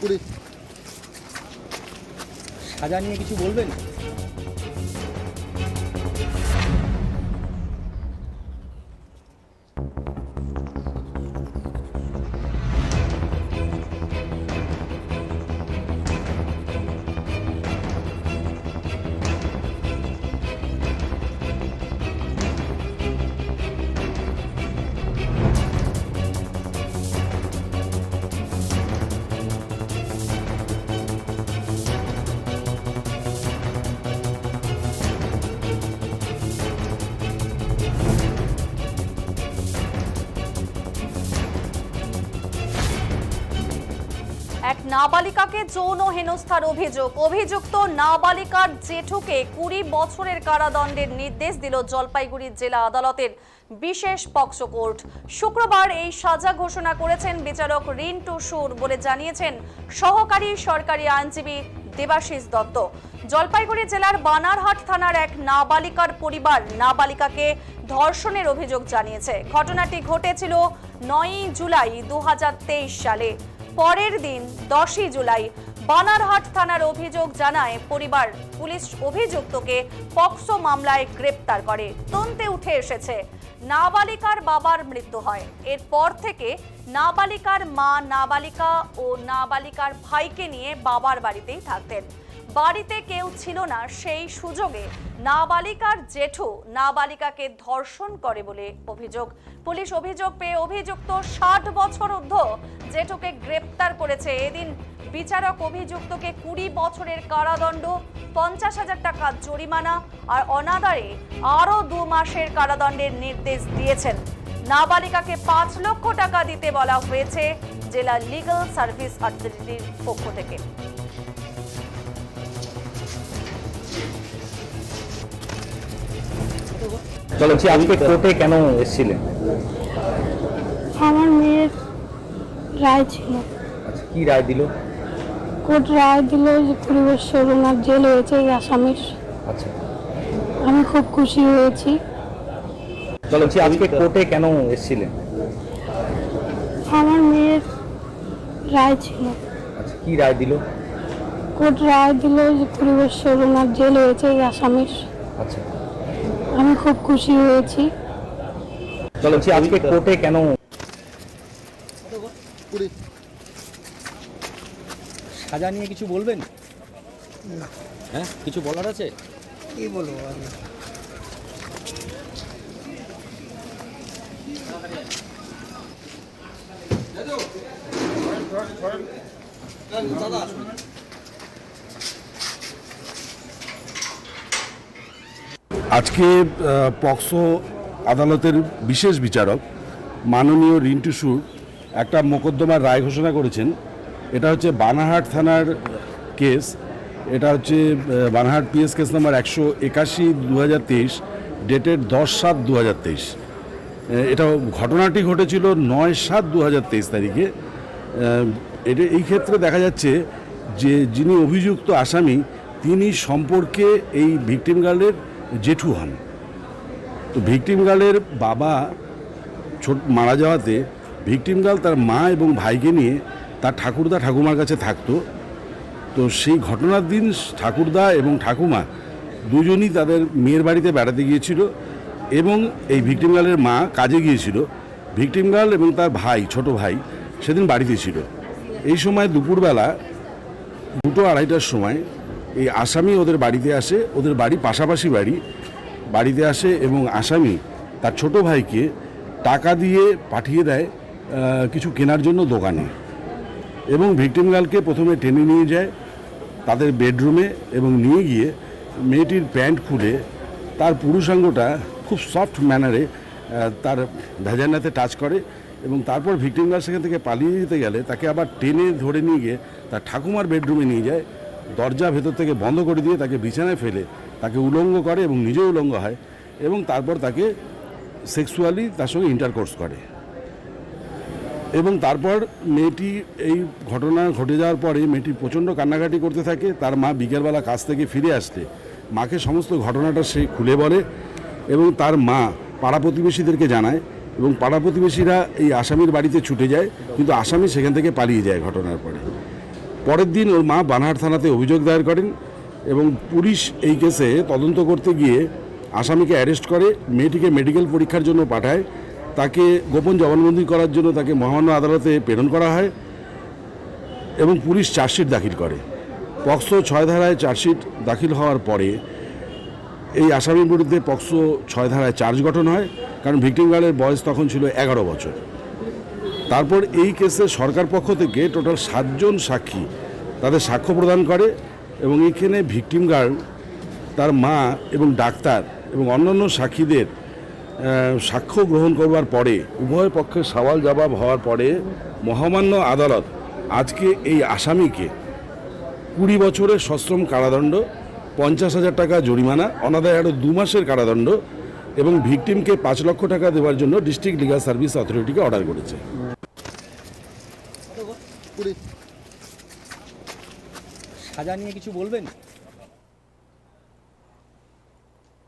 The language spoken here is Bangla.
কুড়ি। সাজা নিয়ে কিছু বলবেন? এক নাবালিকাকে যৌন হেনস্থার অভিযোগ। অভিযুক্ত নাবালিকার জেঠুকে কুড়ি বছরের কারাদণ্ডের নির্দেশ দিল জলপাইগুড়ি জেলা আদালতের বিশেষ পক্সো কোর্ট। শুক্রবার এই সাজা ঘোষণা করেছেন বিচারক রিন্টু সুর বলে জানিয়েছেন সহকারী সরকারি আইনজীবী দেবাশিস দত্ত। জলপাইগুড়ি জেলার বানারহাট থানার এক নাবালিকার পরিবার নাবালিকাকে ধর্ষণের অভিযোগ জানিয়েছে। ঘটনাটি ঘটেছিল নয়ই জুলাই দু হাজার তেইশ সালে। পরের দিন দশই জুলাই বানারহাট থানার অভিযোগ জানায় পরিবার পুলিশ অভিযুক্তকে পক্সো মামলায় গ্রেপ্তার করে। তন্তে উঠে এসেছে, নাবালিকার বাবার মৃত্যু হয়। এরপর থেকে নাবালিকার মা, নাবালিকা ও নাবালিকার ভাইকে নিয়ে বাবার বাড়িতেই থাকতেন। বাড়িতে কেউ ছিল না, সেই সুযোগে নাবালিকার জেঠু নাবালিকাকে ধর্ষণ করে বলে অভিযোগ। পুলিশ অভিযোগ পেয়ে অভিযুক্ত ষাট বছর ঊর্ধ্ব জেঠুকে গ্রেপ্তার করেছে। এদিন বিচারক অভিযুক্তকে কুড়ি বছরের কারাদণ্ড পঞ্চাশ হাজার টাকা জরিমানা আর অনাদারে আরও দু মাসের কারাদণ্ডের নির্দেশ দিয়েছেন। নাবালিকাকে পাঁচ লক্ষ টাকা দিতে বলা হয়েছে জেলা লিগাল সার্ভিস অথরিটির পক্ষ থেকে। চলো আজকে কোর্টে কেন এসেছিলেন আমার মেয়ের রায় ছিল। আচ্ছা কি রায় দিল? কোর্ট রায় দিল যে কুড়ি বছর ওনার জেল হয়েছে এই আসামির। আচ্ছা। আমি খুব খুশি হয়েছি। চলো বলছি আজকে কোর্টে কেন এসেছিলেন আমার মেয়ের রায় ছিল। আচ্ছা কি রায় দিল? কোর্ট রায় দিল যে কুড়ি বছর ওনার জেল হয়েছে এই আসামির। আচ্ছা। আমি খুব খুশি হয়েছি। চলো বলছি আজকে কোর্টে কেন কুড়ি সাজা নিয়ে কিছু বলবেন? হ্যাঁ? কিছু বলার আছে? কি বলব আমি আজকে পক্সো আদালতের বিশেষ বিচারক মাননীয় রিন্টু সুর একটা মোকদ্দমার রায় ঘোষণা করেছেন। এটা হচ্ছে বানাহাট থানার কেস। এটা হচ্ছে বানাহাট পিএস কেস নাম্বার একশো একাশি দু হাজার তেইশ, ডেটেড দশ সাত দু হাজার তেইশ এটা ঘটনাটি ঘটেছিল নয় সাত দু হাজার তেইশ তারিখে। এটা এই ক্ষেত্রে দেখা যাচ্ছে যে যিনি অভিযুক্ত আসামি, তিনি সম্পর্কে এই ভিকটিম গার্লের জেঠু হন। তো ভিকটিম গার্লের বাবা ছোট মারা যাওয়াতে ভিকটিম গার্ল তার মা এবং ভাইকে নিয়ে তার ঠাকুরদা ঠাকুমার কাছে থাকতো। তো সেই ঘটনার দিন ঠাকুরদা এবং ঠাকুমা দুজনই তাদের মেয়ের বাড়িতে বেড়াতে গিয়েছিল এবং এই ভিকটিম গার্লের মা কাজে গিয়েছিল। ভিকটিম গার্ল এবং তার ভাই, ছোট ভাই সেদিন বাড়িতে ছিল। এই সময় দুপুরবেলা দুটো আড়াইটার সময় এই আসামি ওদের বাড়িতে আসে, ওদের বাড়ি পাশাপাশি বাড়ি, বাড়িতে আসে এবং আসামি তার ছোট ভাইকে টাকা দিয়ে পাঠিয়ে দেয় কিছু কেনার জন্য দোকানে। এবং ভিকটিম গার্লকে প্রথমে টেনে নিয়ে যায় তাদের বেডরুমে এবং নিয়ে গিয়ে মেয়েটির প্যান্ট খুলে তার পুরুষাঙ্গটা খুব সফট ম্যানারে তার ভেজানাতে টাচ করে এবং তারপর ভিকটিম গার্ল সেখান থেকে পালিয়ে যেতে গেলে তাকে আবার টেনে ধরে নিয়ে গিয়ে তার ঠাকুমার বেডরুমে নিয়ে যায়, দরজা ভেতর থেকে বন্ধ করে দিয়ে তাকে বিছানায় ফেলে, তাকে উলঙ্গ করে এবং নিজেও উলঙ্গ হয় এবং তারপর তাকে সেক্সুয়ালি তার সঙ্গে ইন্টারকোর্স করে। এবং তারপর মেয়েটি এই ঘটনা ঘটে যাওয়ার পরে মেয়েটি প্রচণ্ড কান্নাকাটি করতে থাকে, তার মা বিকেলবেলা কাজ থেকে ফিরে আসতে মাকে সমস্ত ঘটনাটা সে খুলে বলে এবং তার মা পাড়া প্রতিবেশীদেরকে জানায় এবং পাড়া প্রতিবেশীরা এই আসামির বাড়িতে ছুটে যায়, কিন্তু আসামি সেখান থেকে পালিয়ে যায় ঘটনার পরে। পরের দিন ওর মা বানহাট থানাতে অভিযোগ দায়ের করেন এবং পুলিশ এই কেসে তদন্ত করতে গিয়ে আসামিকে অ্যারেস্ট করে, মেয়েটিকে মেডিকেল পরীক্ষার জন্য পাঠায় তাকে গোপন জবানবন্দি করার জন্য তাকে মহামান্য আদালতে প্রেরণ করা হয় এবং পুলিশ চার্জশিট দাখিল করে। পক্সো ছয় ধারায় চার্জশিট দাখিল হওয়ার পরে এই আসামির বিরুদ্ধে পক্সো ছয় ধারায় চার্জ গঠন হয়, কারণ ভিক্টিম গার্লের বয়স তখন ছিল এগারো বছর। তারপর এই কেসে সরকার পক্ষ থেকে টোটাল সাতজন সাক্ষী তাদের সাক্ষ্য প্রদান করে এবং এখানে ভিকটিম গার্ল তার মা এবং ডাক্তার এবং অন্যান্য সাক্ষীদের সাক্ষ্য গ্রহণ করবার পরে, উভয় পক্ষের সওয়াল জবাব হওয়ার পরে মহামান্য আদালত আজকে এই আসামিকে কুড়ি বছরের সশ্রম কারাদণ্ড, পঞ্চাশ হাজার টাকা জরিমানা, অনাদায় আরও দু মাসের কারাদণ্ড এবং ভিকটিমকে পাঁচ লক্ষ টাকা দেওয়ার জন্য ডিস্ট্রিক্ট লিগাল সার্ভিস অথরিটিকে অর্ডার করেছে। সাজা নিয়ে কিছু বলবেন?